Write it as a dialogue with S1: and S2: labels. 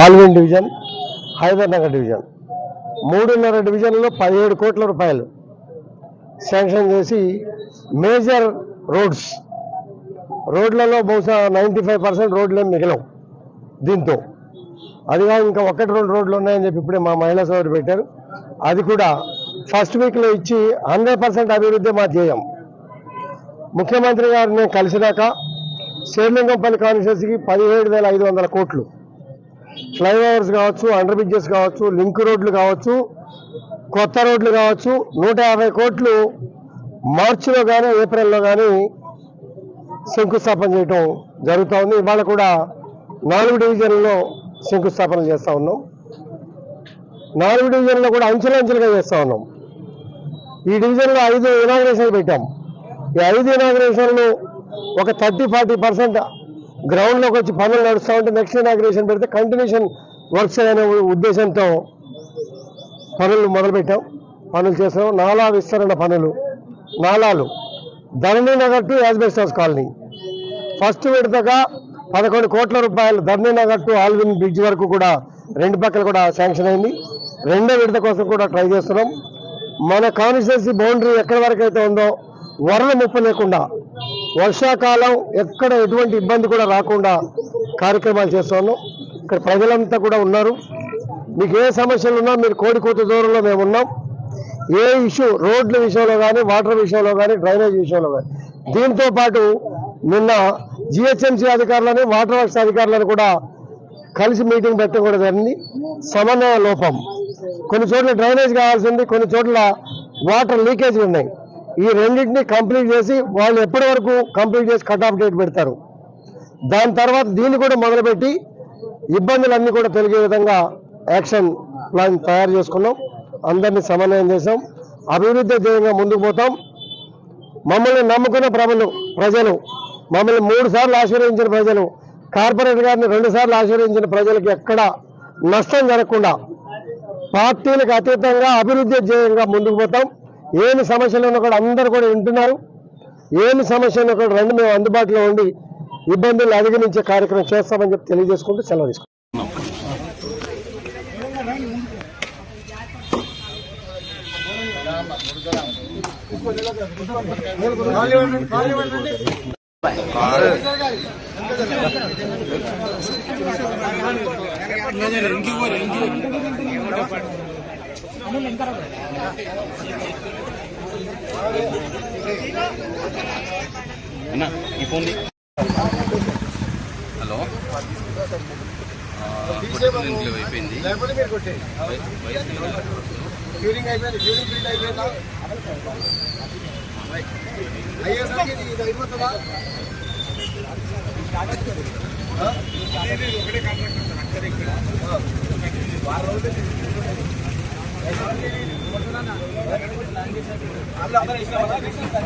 S1: Allwyn division Hyder Nagar division. మూడున్నర డివిజన్లో పదిహేడు కోట్ల రూపాయలు శాంక్షన్ చేసి మేజర్ రోడ్స్. రోడ్లలో బహుశా నైంటీ ఫైవ్ పర్సెంట్ రోడ్లు ఏం మిగలవు దీంతో. అదిగా ఇంకా ఒకటి రెండు రోడ్లు ఉన్నాయని చెప్పి ఇప్పుడే మా మహిళా సోదరు పెట్టారు. అది కూడా ఫస్ట్ వీక్లో ఇచ్చి హండ్రెడ్ పర్సెంట్ అభివృద్ధి మా ధ్యేయం. ముఖ్యమంత్రి గారిని కలిసినాక శేర్లింగంపల్లి కాన్స్టిట్యూన్సీకి పదిహేడు వేల ఐదు వందల కోట్లు. ఫ్లైఓవర్స్ కావచ్చు అండర్ బ్రిడ్జెస్ కావచ్చు లింక్ రోడ్లు కావచ్చు కొత్త రోడ్లు కావచ్చు నూట యాభై కోట్లు మార్చిలో కానీ ఏప్రిల్లో కానీ శంకుస్థాపన చేయటం జరుగుతూ ఉంది. ఇవాళ కూడా నాలుగు డివిజన్లలో శంకుస్థాపన చేస్తూ ఉన్నాం. నాలుగు డివిజన్లో కూడా అంచెలంచెలుగా చేస్తూ ఉన్నాం. ఈ డివిజన్లో ఐదు ఇనాగ్రేషన్లు పెట్టాం. ఈ ఐదు ఇనాగ్రేషన్లు ఒక థర్టీ ఫార్టీ పర్సెంట్ గ్రౌండ్లోకి వచ్చి పనులు నడుస్తూ ఉంటే నెక్స్ట్ ఇనాగ్రేషన్ పెడితే కంటిన్యూషన్ వర్క్స్ అనే ఉద్దేశంతో పనులు మొదలుపెట్టాం. పనులు చేస్తాం నాలా విస్తరణ పనులు. నాలాలు. Dharani Nagar to asbestos colony. First విడతగా పదకొండు కోట్ల రూపాయలు Dharani Nagar to Alvin bridge వరకు కూడా రెండు పక్కల కూడా శాంక్షన్ అయింది. రెండో విడత కోసం కూడా ట్రై చేస్తున్నాం. మన కాన్స్టిట్యున్సీ బౌండరీ ఎక్కడి వరకు అయితే ఉందో వరద ముప్పు లేకుండా వర్షాకాలం ఎక్కడ ఎటువంటి ఇబ్బంది కూడా రాకుండా కార్యక్రమాలు చేస్తున్నాం. ఇక్కడ ప్రజలంతా కూడా ఉన్నారు. మీకు ఏ సమస్యలు ఉన్నా మీరు కోడికోత దూరంలో మేము ఉన్నాం. ఏ ఇష్యూ రోడ్ల విషయంలో కానీ వాటర్ విషయంలో కానీ డ్రైనేజ్ విషయంలో కానీ. దీంతో పాటు నిన్న జిహెచ్ఎంసీ అధికారులని వాటర్ వర్క్స్ అధికారులను కూడా కలిసి మీటింగ్ పెట్టడం కూడా జరిగింది. సమన్వయ లోపం. కొన్ని చోట్ల డ్రైనేజ్ కావాల్సింది కొన్ని చోట్ల వాటర్ లీకేజ్ ఉన్నాయి. ఈ రెండింటిని కంప్లీట్ చేసి వాళ్ళు ఎప్పటి వరకు కంప్లీట్ చేసి కట్ ఆఫ్ డేట్ పెడతారు. దాని తర్వాత దీన్ని కూడా మొదలుపెట్టి ఇబ్బందులన్నీ కూడా తొలగే విధంగా యాక్షన్ ప్లాన్ తయారు చేసుకున్నాం. అందరినీ సమన్వయం చేసాం అభివృద్ధి ధ్యేయంగా ముందుకు పోతాం. మమ్మల్ని నమ్ముకున్న ప్రజలు ప్రజలు మమ్మల్ని మూడు సార్లు ఆశీర్వదించిన ప్రజలు కార్పొరేట్ గారిని రెండు సార్లు ఆశీర్వదించిన ప్రజలకు ఎక్కడ నష్టం జరగకుండా పార్టీలకు అతీతంగా అభివృద్ధి ధ్యేయంగా ముందుకు పోతాం. ఏమి సమస్యలు ఉన్నా కూడా అందరూ కూడా వింటున్నారు. ఏమి సమస్య ఉన్నా కూడా రెండు మేము అందుబాటులో ఉండి ఇబ్బందులు అధిగమించే కార్యక్రమం చేస్తామని చెప్పి తెలియజేసుకుంటూ సెలవు తీసుకుంటాం
S2: అన్న ఈ ఫోన్ హలో ఆ, పొట్టపల్లి ఎన్నికలు అయిపోయింది వై- వయసు మీద